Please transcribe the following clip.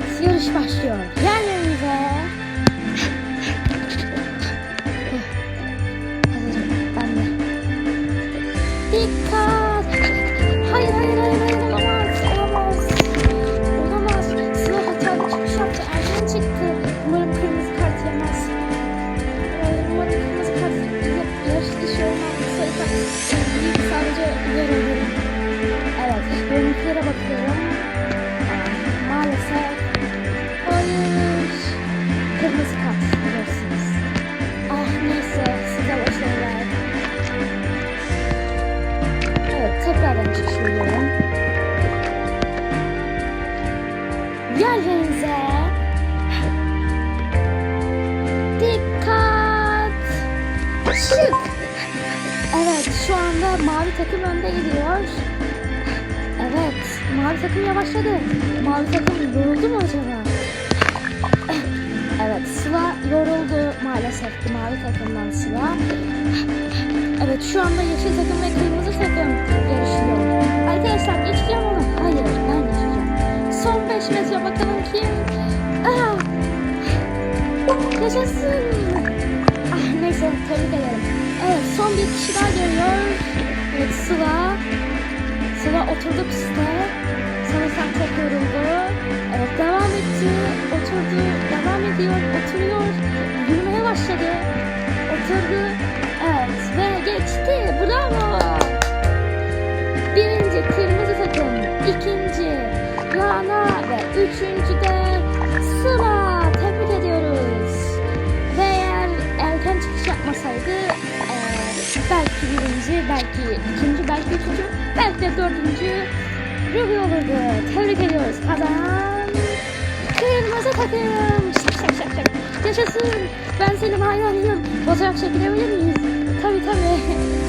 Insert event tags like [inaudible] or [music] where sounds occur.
Evet, yarış başlıyor. Yerlerinize. Hazırım, ben de. Dikkat! Hayır, hayır, hayır, hayır, olamaz, olamaz. Olamaz. Sıla hatalı çıkış yaptı, erken çıktı. Umarım kırmızı kart yemez. Ee, Umarım kırmızı kart yarış dışı olmaz. Sayıda sadece uyarı olurum. Evet, görüntülere bakıyorum. Evet tekrardan çıkış veriyorum. Yerlerinize. Dikkat. Şık. Evet şu anda mavi takım önde gidiyor. Evet, mavi takım yavaşladı. Mavi takım yoruldu mu acaba? Evet, Sıla yoruldu maalesef ki mavi takımdan Sıla. Evet, şu anda yeşil takım ve kırmızı takım yarışıyor. Arkadaşlar geçeceğim onu. Hayır, ben geçeceğim. Son 5 metre bakalım kim? Aa! Yaşasın. Ah neyse, tebrik ederim. Evet, son bir kişi daha geliyor. Evet, Sıla. Sıla oturdu piste. Sanırsam çok yoruldu. Evet devam etti. Oturdu. Devam ediyor. Oturuyor. Yürümeye başladı. Oturdu. Birinci kırmızı takım. ikinci Rana ve üçüncü de Sıla. Tebrik ediyoruz. Ve eğer erken çıkış yapmasaydı eee, belki birinci, belki ikinci, belki üçüncü, belki de dördüncü Ruby olurdu. Tebrik ediyoruz. Kazanan kırmızı takım. Şak şak şak şak. Yaşasın. Ben senin hayranıyım. Fotoğraf çekilebilir miyiz? Tabii tabii. [laughs]